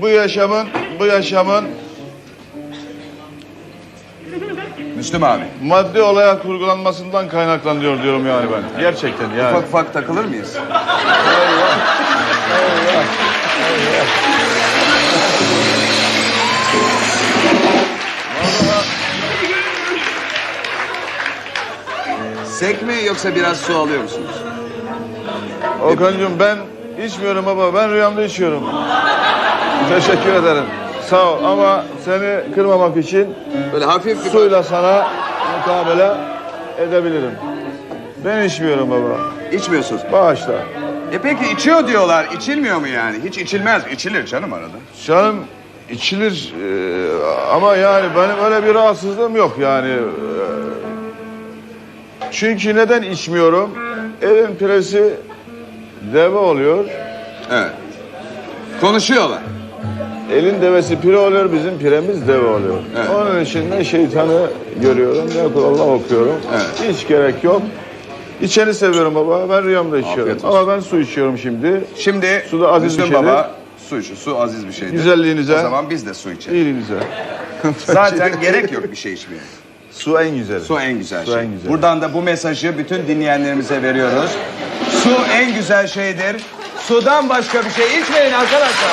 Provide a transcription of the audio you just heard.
bu yaşamın, bu yaşamın Müslüm abi. maddi olaya kurgulanmasından kaynaklanıyor diyorum yani ben. Gerçekten yani. Ufak ufak takılır mıyız? Sek mi yoksa biraz su alıyor musunuz? Okan'cığım ben içmiyorum baba. Ben rüyamda içiyorum. Teşekkür ederim. Sağ ol ama seni kırmamak için Böyle hafif bir... suyla sana mukabele edebilirim. Ben içmiyorum baba. İçmiyorsunuz. Bağışla. E peki içiyor diyorlar. İçilmiyor mu yani? Hiç içilmez. İçilir canım arada. Canım içilir e, ama yani benim öyle bir rahatsızlığım yok yani. E, Çünkü neden içmiyorum? Evin piresi deve oluyor. Evet. Konuşuyorlar. Elin devesi pire oluyor, bizim piremiz deve oluyor. Evet. Onun için ne şeytanı görüyorum, Kur'an'la okuyorum. Evet. Hiç gerek yok. İçeni seviyorum baba, ben rüyamda içiyorum. Afiyet olsun. Ama ben su içiyorum şimdi. Şimdi Su da aziz bir Müslüm şeydir. Baba su içiyor. Su aziz bir şeydir. Güzelliğinize. O zaman biz de su içelim. İyiliğinize. Zaten gerek yok bir şey içmeye. Su en güzeli. Su en güzel Su şey. en güzeli. Buradan da bu mesajı bütün dinleyenlerimize veriyoruz. Su en güzel şeydir. Sudan başka bir şey içmeyin arkadaşlar.